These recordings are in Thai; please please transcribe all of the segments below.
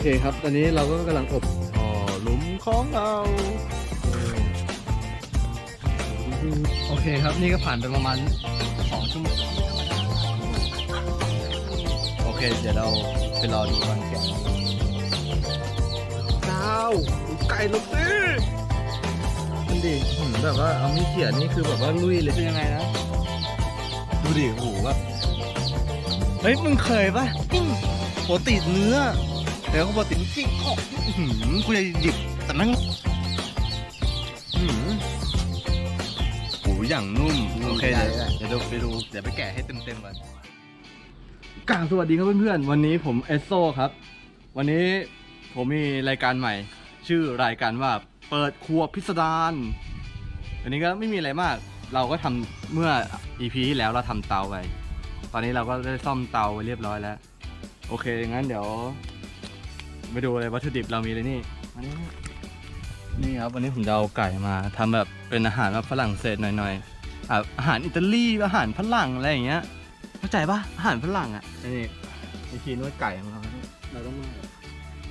เคครับ ตอนนี้เราก็กำลังอบห่อหลุมของเราโอเคครับ นี่ก็ผ่านไปประมาณสองชั่วโมงโอเค เดี๋ยวเราไปรอดูตอนแกะดาวไก่ลงดิมันดิหืมแบบว่าเอามีดเขียนนี่คือแบบว่าลุยเลยเป็นยังไงนะ ดูดิโอ้โหแบบเฮ้ยมึงเคยปะปกติเนื้อ แต่ก็ปกติจิ้งออกอื้อหืมกูจะหยิบแต่นั่งอื้อหืมโอ้โหอย่างนุ่ม โอเค เดี๋ยวเดี๋ยวดูไปดู เดี๋ยวไปแกะให้เต็มๆก่อนกลางสวัสดีครับเพื่อนๆ วันนี้ผมเอสโซครับ วันนี้ผมมีรายการใหม่ ชื่อรายการว่าเปิดครัวพิสดารอันนี้ก็ไม่มีอะไรมาก เราก็ทำเมื่อ EP ที่แล้วเราทำเตาไป ตอนนี้เราก็ได้ซ่อมเตาไปเรียบร้อยแล้ว โอเค งั้นเดี๋ยว ไปดูเลยวัตถุดิบเรามีเลยนี่มานี่นี่ครับวันนี้ผมจะเอาไก่มาทำแบบเป็นอาหารแบบฝรั่งเศสหน่อยๆอะอาหารอิตาลีอาหารฝรั่งอะไรอย่างเงี้ยเข้าใจปะอาหารฝรั่งอะนี่วิธีนวดไก่ของเราเนี่ยเราต้องนวด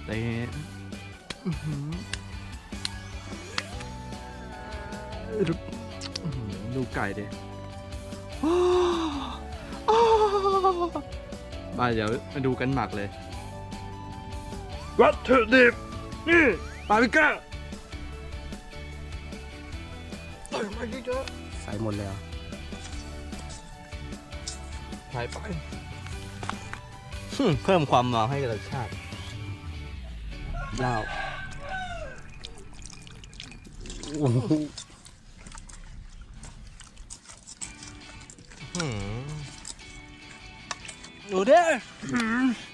แต่อื้อหืออื้อหือดูไก่ดิมาเดี๋ยวมาดูกันหมักเลย วัตถุดิบนี่ปาปริก้าใส่มาเยอะใส่หมดเลยเหรอๆใส่ไปฮึ่มเพิ่มความมันให้กับรสชาติดาวโอ้โหหืมดูดิหืมอ่าอ่าอู้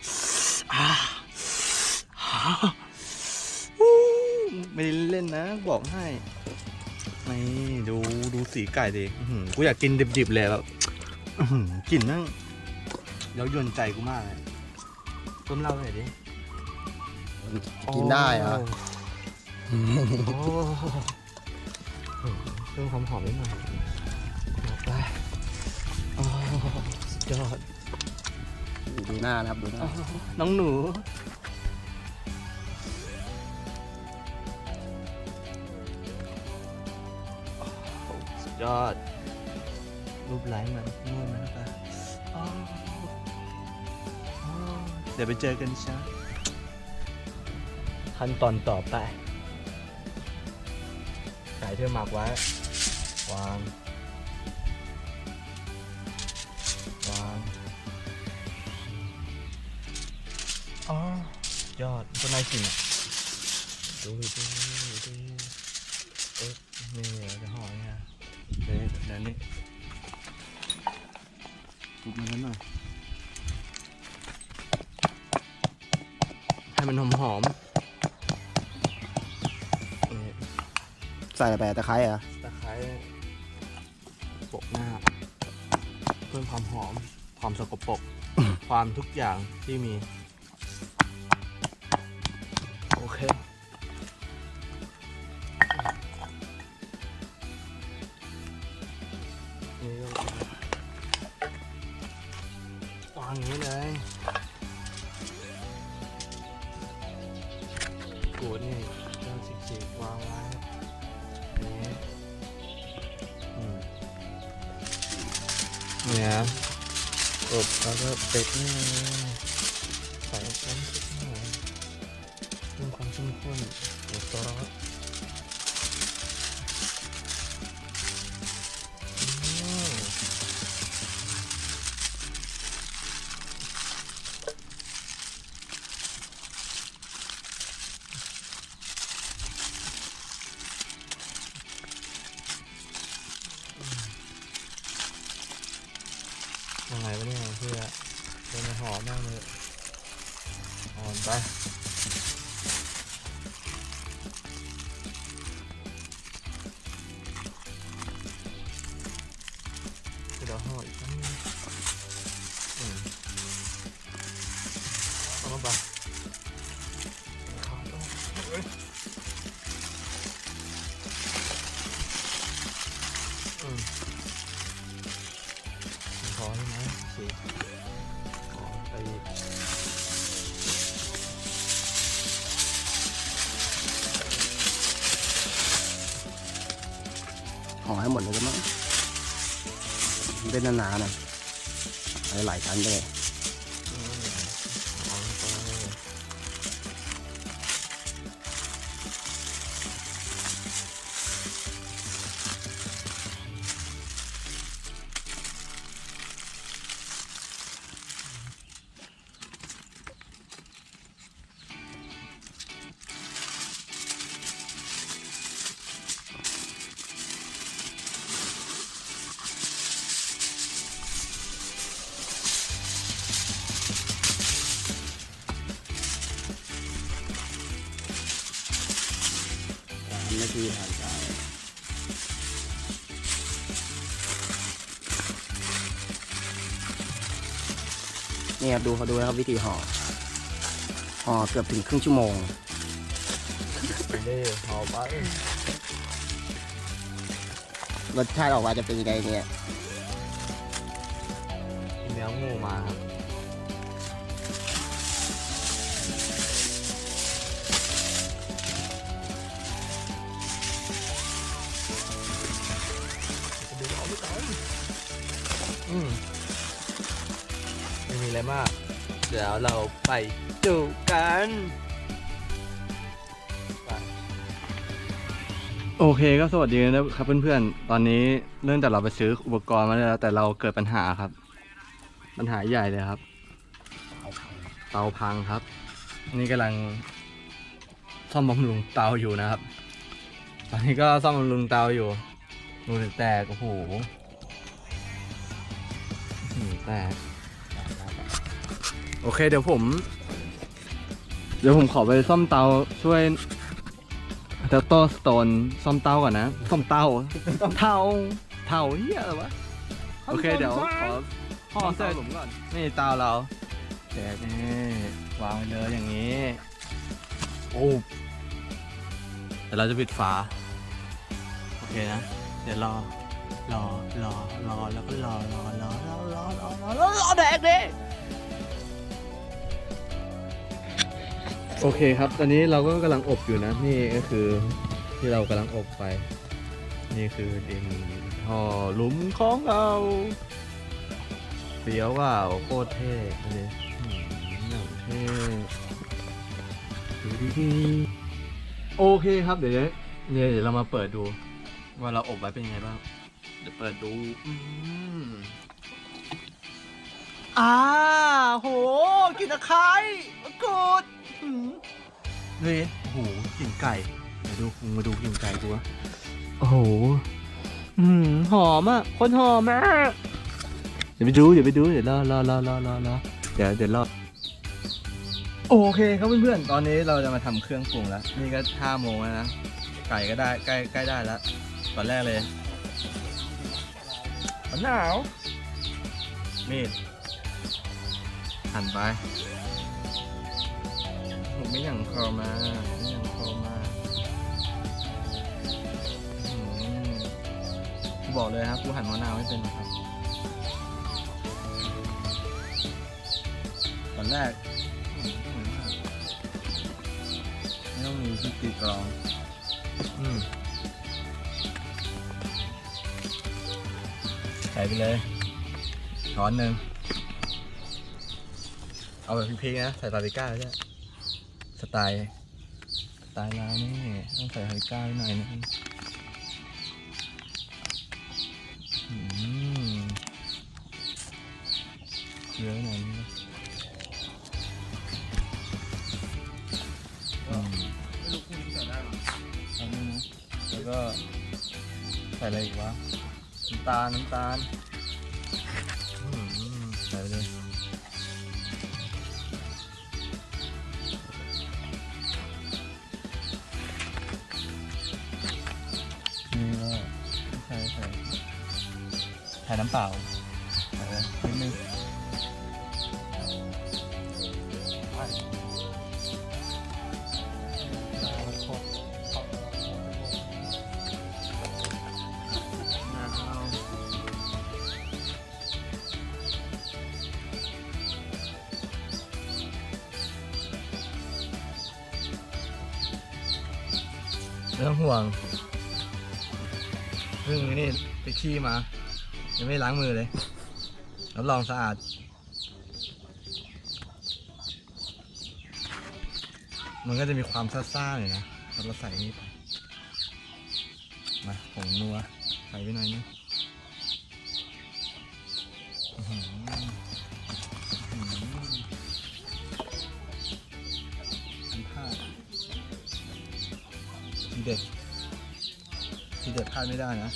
ไม่ได้เล่นนะ บอกให้นี่ดูดูสีไก่ดิอื้อหือกูอยากกินดิบๆเลยแบบอื้อหือกลิ่นนั่งแล้วยวนใจกูมากเลยต้มเหล้าหน่อยดิกินได้เหรอโอ้เพิ่มความหอมนิดหน่อยไปโอ้สุดยอดดูหน้านะครับดูหน้าน้องหนู อดรูปไลค์มันนวดมันปอ้าวอ้าวเดี๋ยวไปเจอกันช้าขั้นตอนต่อไปไก่ที่หมักไว้ วาง วางอ๋อยอดก็น่ากินอะดูดูดูเอ๊ะนี่เดี๋ยวจะห่อ เนี่ยเดี๋ยวเดี๋ยวนี้ปุบมันนั้นหน่อยให้มันหอมหอมๆนี่ใส่อะไรไปตะไคร้เหรอตะไคร้โปะหน้า เพิ่มความหอม ความสกปรก ความทุกอย่างที่มี โอเค ใส่น้ำซุปหน่อ เหนาๆหน่อยเอาหลายชั้นไปเลย สามนาทีผ่านไปนี่ครับดูเขาดูนะครับวิธีห่อห่อเกือบถึงครึ่งชั่วโมงนี่หอมไปรสชาติออกมาจะเป็นยังไงเนี่ย ดูเอาไปก่อนอืมไม่มีอะไรมาก เดี๋ยวเราไปดูกันโอเคก็สวัสดีนะครับเพื่อนๆ ตอนนี้เนื่องจากเราไปซื้ออุปกรณ์มาแล้วแต่เราเกิดปัญหาครับ ปัญหาใหญ่เลยครับ เตาพังครับ นี่กำลังซ่อมบำรุงเตาอยู่นะครับ ตอนนี้ก็ซ่อมบำรุงเตาอยู่ มือแตกโอ้โหอื้อหือแตกโอเค เดี๋ยวผม เดี๋ยวผมขอไปซ่อมเตาช่วยเตาโตสโตนซ่อมเตาก่อนนะซ่อมเตาเตาเตาเฮียอะไรวะโอเคเดี๋ยวขอห่อเสร็จผมก่อนนี่เตาเราแจกนี่วางไว้เลยอย่างนี้โอ้เดี๋ยวเราจะปิดฝาโอเคนะ เดี๋ยวรอ รอ รอ รอ แล้วก็รอ รอ รอ รอ รอ รอ รอรอรอแดกดิโอเคครับ ตอนนี้เราก็กำลังอบอยู่นะ นี่ก็คือที่เรากำลังอบไป นี่คือดินห่อหลุมของเราเฟี้ยวว่าวโคตรเท่เลยอืมอย่างเท่ดูดีๆโอเคครับเดี๋ยวเนี่ยเดี๋ยวเรามาเปิดดู ว่าเราอบไว้เป็นยังไงบ้าง เดี๋ยวเปิดดูอืมอ่าโหกลินตะไคร้มะกรูดอืมเลยโอ้โหกลิ่นไก่มาดูมึงมาดูกลิ่นไก่กูวะโอ้โหอืมหอมอะคนหอมมากเดี๋ยวไปดูเดี๋ยวไปดูเดี๋ยวรอรอรอรอรอรอเดี๋ยวเดี๋ยวรอโอเคครับเพื่อนๆตอนนี้เราจะมาทำเครื่องปรุงแล้ว นี่ก็ห้าโมงแล้วนะไก่ก็ได้ใกล้ใกล้ได้แล้ว ตอนแรกเลยมะนาว มีดหั่นไปผมไม่อย่างคอมาไม่อย่างคอมาอืมกูบอกเลยครับกูหั่นมะนาวไม่เป็นหรอกครับ ตอนแรกอืมเหมือนมากไม่ต้องมีที่ตีกรอง อืม ไปเลยช้อนหนึ่งเอาแบบพริกๆนะ ใส่ปาปริก้าด้วยสไตล์สไตล์เรานี่ต้องใส่ปาปริก้าไว้หน่อยนึงเยอะหน่อยนึงนะอืมไม่รู้คุณใส่ได้หรอเอานี่นะแล้วก็ใส่อะไรอีกวะ น้ำตาลน้ำตาลใส่ไปเลยนี่ก็ใส่ใส่ใส่น้ำเปล่า เรื่องห่วงเพิ่งนี่ไปขี้มา ยังไม่ล้างมือเลยรับรองสะอาด มันก็จะมีความซ่าๆหน่อยนะเราใส่นี่ไป มาผงนัว ใส่ไปหน่อยนึง เด็ดทีเด็ดพลาดไม่ได้นะ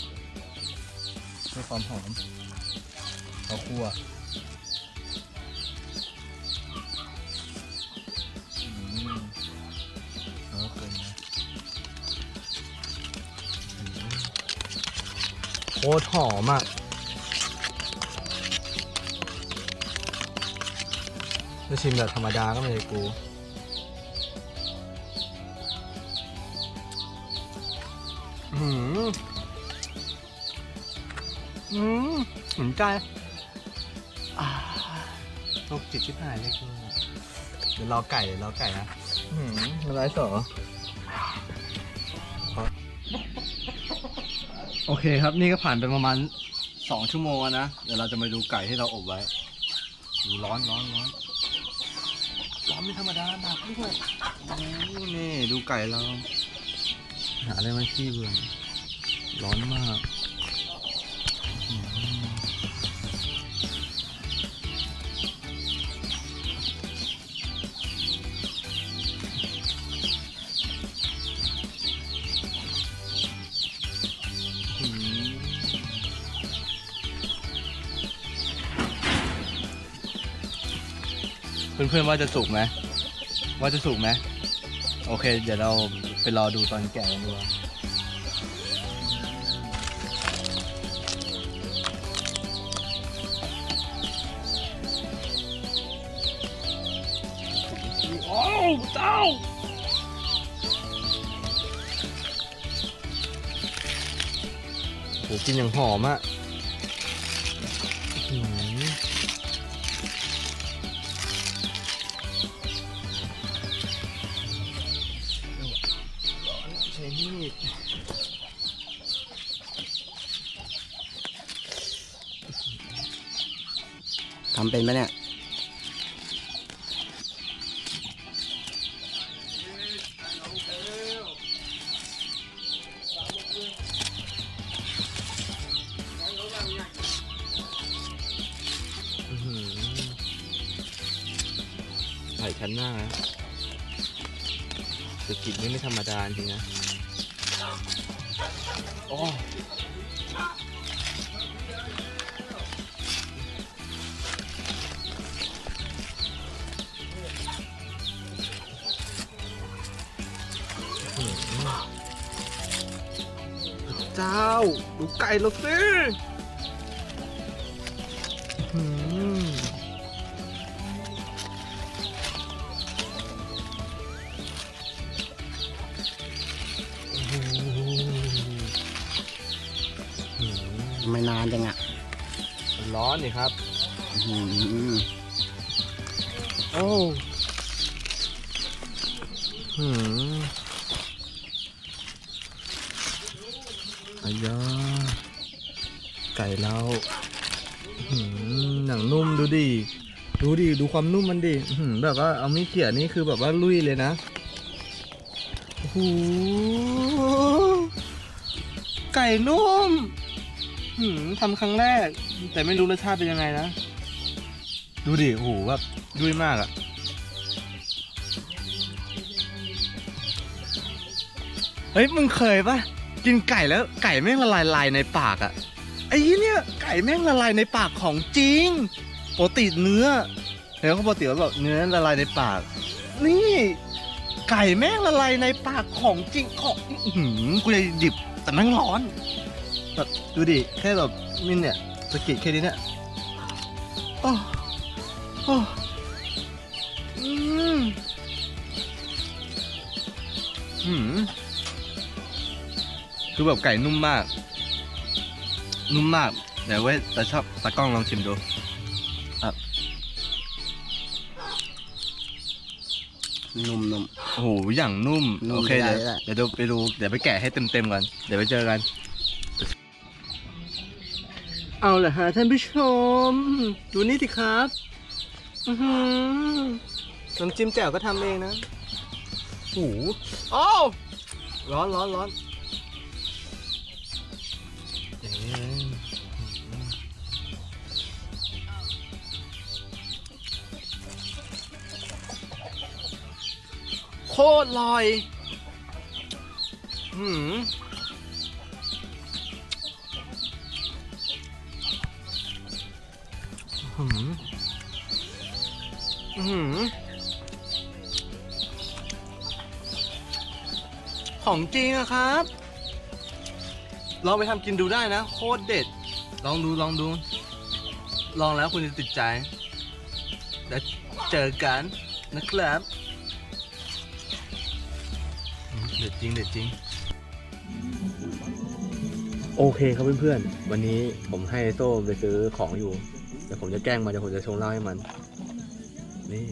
เพื่อความหอมข้าวคั่วอืมแล้วก็เค็มนะโคตรหอมอะจะชิมแบบธรรมดาก็ไม่ได้กู สนใจอ่าโรคจิตชิบหายเลยกูเดี๋ยวรอไก่เดี๋ยวรอไก่นะอืมอะไรสอโอเคครับนี่ก็ผ่านไปประมาณสองชั่วโมงแล้วนะ เดี๋ยวเราจะมาดูไก่ที่เราอบไว้ดูร้อนร้อนร้อนร้อนไม่ธรรมดาหนักด้วยโอ้นี่ดูไก่เรา หาอะไรมาขี้เบื่อร้อนมาก เพื่อนๆว่าจะสุกไหมว่าจะสุกไหมโอเค เดี๋ยวเราไปรอดูตอนแก่กันดีกว่าโอ้เจ้าโหกินอย่างหอมอะอื้ ทำเป็นไหมเนี่ยอื้อหือใส่ชั้นหน้านะสกิดนี่ไม่ธรรมดาจริงนะโอ้อื้ เจ้า ดูไก่เราสิอื้อทำไม่นานจังอะร้อนนี่ครับโอ้หืม อายาไก่เราหืมหนังนุ่มดูดิดูดิดูความนุ่มมันดิแบบว่าเอามีเขี่ยนี่คือแบบว่าลุยเลยนะโอ้โหไก่นุ่มหืมทำครั้งแรก แต่ไม่รู้รสชาติเป็นยังไงนะ ดูดิโอ้โหแบบดุยมากอะเฮ้ย มึงเคยปะ กินไก่แล้วไก่แม่งละลายลายในปากอะไอ้เนี่ยไก่แม่งละลายในปากของจริงปกติเนื้อเห็นเขาปกติแบบเนื้อละลายในปาก นี่ ไก่แม่งละลายในปากของจริงของหือกูจะดิบแต่แม่งร้อนแบบดูดิแค่แบบมินเนี่ยสะกิดแค่นี้เนี่ยโอ้โอ้อืมอืม คือแบบไก่นุ่มมาก นุ่มมากเดี๋ยวไว้แต่ชอบตากล้องลองชิมดูนุ่มโอ้โหอย่างนุ่มนุ่มโอเคได้เดี๋ยวได้ เดี๋ยวดูไปดูเดี๋ยวไปแกะให้เต็มๆก่อนเดี๋ยวไปเจอกัน เอาละฮะท่านผู้ชม ดูนี่สิครับอือหือน้ำจิ้มแจ่วก็ทำเองนะโอ้โหอ้าวร้อนร้อนร้อน ตรอร่อยหืมหืมหืมของจริงอะครับ ลองไปทำกินดูได้นะ โคตรเด็ด ลองดูลองดู ลองแล้วคุณจะติดใจ แล้วเจอกันนะครับ เด็ดจริงเด็ดจริง โอเคครับเพื่อนๆ วันนี้ผมให้โต้ไปซื้อของอยู่แต่ผมจะแกล้งมันเดี๋ยวผมจะชงเหล้าให้มัน นี่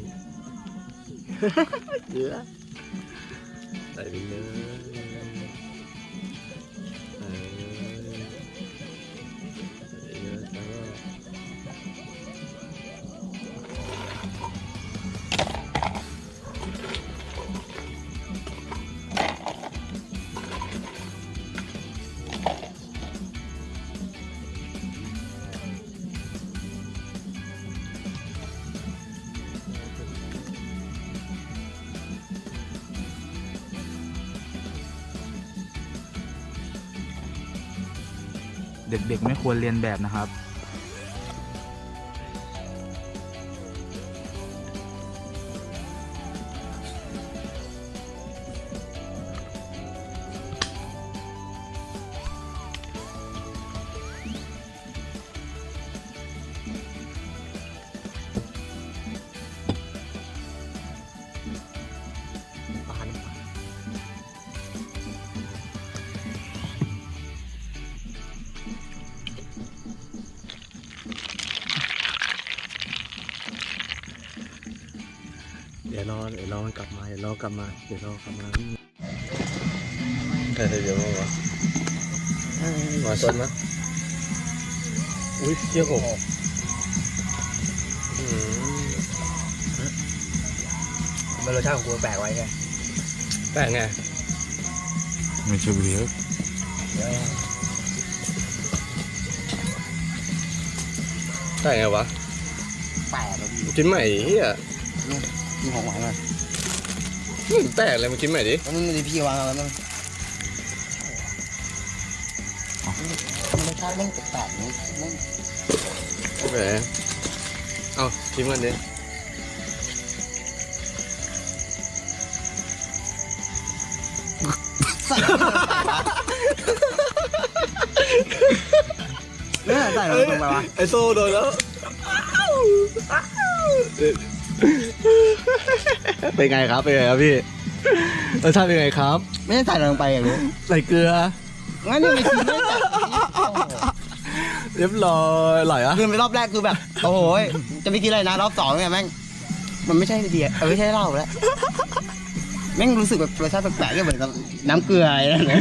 เยอะใส่ไปเลย ด็กๆ ไม่ควรเรียนแบบนะครับ ยวรอกลับมา เดี๋ยวรอกลับมาใครเดี๋ยวมาวะมาชนนะอุ้ยเชี่ยวผมอืมมันรสชาติของกูแปลกไว้ไงแปลกไงไม่ใช่เรียกแปลกไงวะแปลกเลยพี่กินใหม่เฮียมีของหวานอะ มันแปลกเลยมากินใหม่ดิแล้วมันมีพี่วางอะไรบ้างมันรสชาติแม่งแปลกๆนี่แม่งแหมเอาชิมกันดิเนี่ยใส่ลงไปวะไอโซ่โดนแล้ว เป็นไงครับเป็นไงครับพี่รสชาติเป็นไงครับ ไม่ได้ใส่ลงไปอย่างนี้ใส่เกลืองั้นยังไม่ชิมไม่ใส่เรียบร้อยอร่อยอะคือไปรอบแรกคือแบบ โอ้โหยจะไม่กินอะไรนะ รอบสองเนี่ยแม่งมันไม่ใช่เบียร์เออไม่ใช่เหล้าแล้วแม่งรู้สึกแบบรสชาติแปลกๆเนี่ยเหมือนกับน้ำเกลืออะไรนั่นนะ